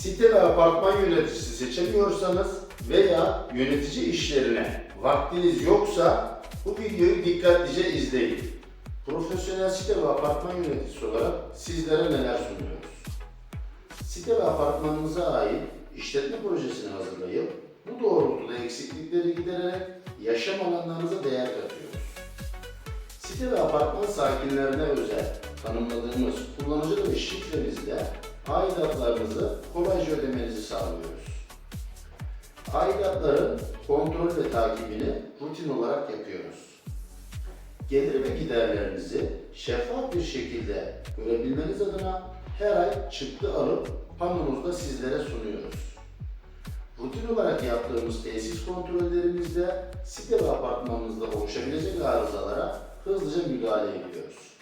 Site ve apartman yöneticisi seçemiyorsanız veya yönetici işlerine vaktiniz yoksa bu videoyu dikkatlice izleyin. Profesyonel site ve apartman yöneticisi olarak sizlere neler sunuyoruz? Site ve apartmanınıza ait işletme projesini hazırlayıp bu doğrultuda eksiklikleri gidererek yaşam alanlarınıza değer katıyoruz. Site ve apartman sakinlerine özel tanımladığımız kullanıcı ve şifremizle aidatlarınızı kolayca ödemenizi sağlıyoruz. Aidatların kontrol ve takibini rutin olarak yapıyoruz. Gelir ve giderlerinizi şeffaf bir şekilde görebilmeniz adına her ay çıktı alıp panomuzda sizlere sunuyoruz. Rutin olarak yaptığımız tesis kontrollerimizde site ve apartmanınızda oluşabilecek arızalara hızlıca müdahale ediyoruz.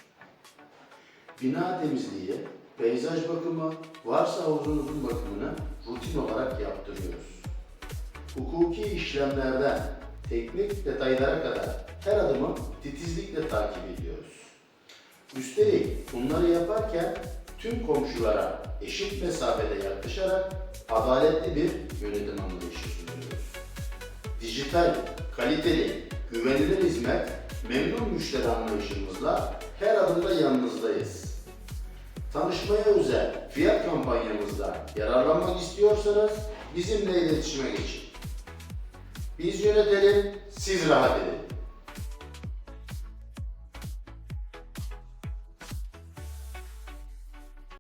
Bina temizliği, peyzaj bakımı, varsa havuzunuzun bakımını rutin olarak yaptırıyoruz. Hukuki işlemlerden teknik detaylara kadar her adımı titizlikle takip ediyoruz. Üstelik bunları yaparken tüm komşulara eşit mesafede yaklaşarak adaletli bir yönetim anlayışı sunuyoruz. Dijital, kaliteli, güvenilir hizmet, memnun müşteri anlayışımızla her adımda yanınızdayız. Tanışmaya özel fiyat kampanyamızda yararlanmak istiyorsanız bizimle iletişime geçin. Biz yönetelim, siz rahat edin.